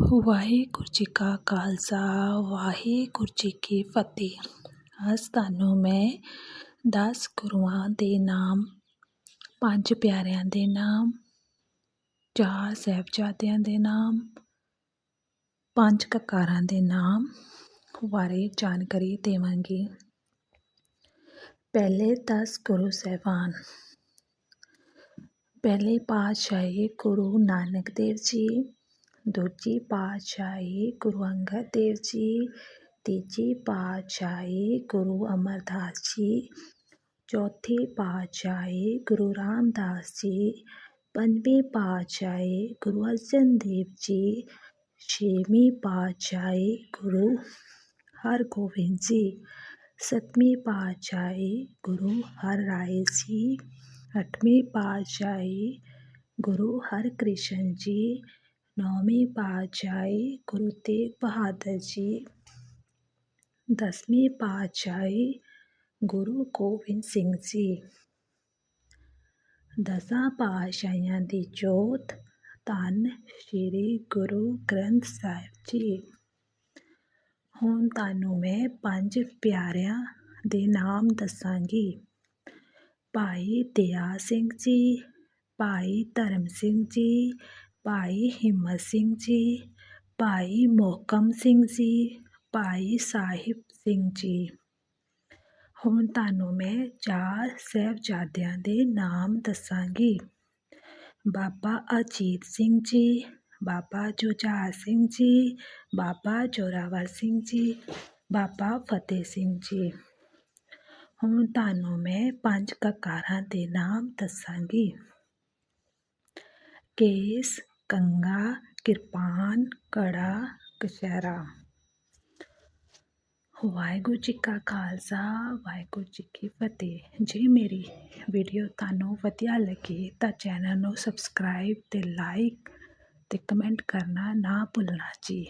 ਵਾਹਿਗੁਰੂ ਜੀ ਕਾ ਖਾਲਸਾ, ਵਾਹਿਗੁਰੂ ਜੀ ਕੀ ਫਤਿਹ। ਅੱਜ ਤੁਹਾਨੂੰ ਮੈਂ 10 ਗੁਰੂਆਂ ਦੇ ਨਾਮ, ਪੰਜ ਪਿਆਰਿਆਂ ਦੇ ਨਾਮ, ਚਾਰ ਸਾਹਿਬਜ਼ਾਦਿਆਂ ਦੇ ਨਾਮ, ਪੰਜ ਕਕਾਰਾਂ ਦੇ ਨਾਮ ਬਾਰੇ ਜਾਣਕਾਰੀ ਦੇਵਾਂਗੀ। ਪਹਿਲੇ 10 ਗੁਰੂ ਸਾਹਿਬਾਨ। ਪਹਿਲੇ ਪਾਤਸ਼ਾਹੀ ਗੁਰੂ ਨਾਨਕ ਦੇਵ ਜੀ ਦੂਜੀ ਪਾਤਸ਼ਾਹੀ ਗੁਰੂ ਅੰਗਦ ਦੇਵ ਜੀ ਤੀਜੀ ਪਾਤਸ਼ਾਹੀ ਗੁਰੂ ਅਮਰਦਾਸ ਜੀ ਚੌਥੀ ਪਾਤਸ਼ਾਹੀ ਗੁਰੂ ਰਾਮਦਾਸ ਜੀ ਪੰਜਵੀਂ ਪਾਤਸ਼ਾਹੀ ਗੁਰੂ ਅਰਜਨ ਦੇਵ ਜੀ ਛੇਵੀਂ ਪਾਤਸ਼ਾਹੀ ਗੁਰੂ ਹਰਗੋਬਿੰਦ ਜੀ ਸੱਤਵੀਂ ਪਾਤਸ਼ਾਹੀ ਗੁਰੂ ਹਰਰਾਏ ਜੀ ਅੱਠਵੀਂ ਪਾਤਸ਼ਾਹੀ ਗੁਰੂ ਹਰਕ੍ਰਿਸ਼ਨ ਜੀ ਨੌਵੀਂ ਪਾਤਸ਼ਾਹੀ ਗੁਰੂ ਤੇਗ ਬਹਾਦਰ ਜੀ ਦਸਵੀਂ ਪਾਤਸ਼ਾਹੀ ਗੁਰੂ ਗੋਬਿੰਦ ਸਿੰਘ ਜੀ ਦਸਾਂ ਪਾਤਸ਼ਾਹੀਆਂ ਦੀ ਜੋਤ ਧੰਨ ਸ਼੍ਰੀ ਗੁਰੂ ਗ੍ਰੰਥ ਸਾਹਿਬ ਜੀ ਹੁਣ ਤੁਹਾਨੂੰ ਮੈਂ ਪੰਜ ਪਿਆਰਿਆਂ ਦੇ ਨਾਮ ਦੱਸਾਂਗੀ ਭਾਈ ਦਇਆ ਸਿੰਘ ਜੀ ਭਾਈ ਧਰਮ ਸਿੰਘ ਜੀ ਭਾਈ ਹਿੰਮਤ ਸਿੰਘ ਜੀ, ਭਾਈ ਮੋਹਕਮ ਸਿੰਘ ਜੀ, ਭਾਈ ਸਾਹਿਬ ਸਿੰਘ ਜੀ। ਹੁਣ ਤੁਹਾਨੂੰ ਮੈਂ ਚਾਰ ਸਾਹਿਬਜ਼ਾਦਿਆਂ ਦੇ ਨਾਮ ਦੱਸਾਂਗੀ। ਬਾਬਾ ਅਜੀਤ ਸਿੰਘ ਜੀ, ਬਾਬਾ ਜੁਝਾਰ ਸਿੰਘ ਜੀ, ਬਾਬਾ ਜੋਰਾਵਰ ਸਿੰਘ ਜੀ, ਬਾਬਾ ਫਤਿਹ ਸਿੰਘ ਜੀ। ਹੁਣ ਤੁਹਾਨੂੰ ਮੈਂ ਪੰਜ ਕਕਾਰਾਂ ਦੇ ਨਾਮ ਦੱਸਾਂਗੀ। ਕੇਸ ਕੰਗਾ, ਕਿਰਪਾਨ, ਕੜਾ, ਕਛਹਿਰਾ। ਵਾਹਿਗੁਰੂ ਜੀ ਕਾ ਖਾਲਸਾ, ਵਾਹਿਗੁਰੂ ਜੀ ਕੀ ਫਤਿਹ। ਜੇ ਮੇਰੀ ਵੀਡੀਓ ਤੁਹਾਨੂੰ ਵਧੀਆ ਲੱਗੇ ਤਾਂ ਚੈਨਲ ਨੂੰ ਸਬਸਕ੍ਰਾਈਬ ਤੇ ਲਾਈਕ ਤੇ ਕਮੈਂਟ ਕਰਨਾ ਨਾ ਭੁੱਲਣਾ ਜੀ।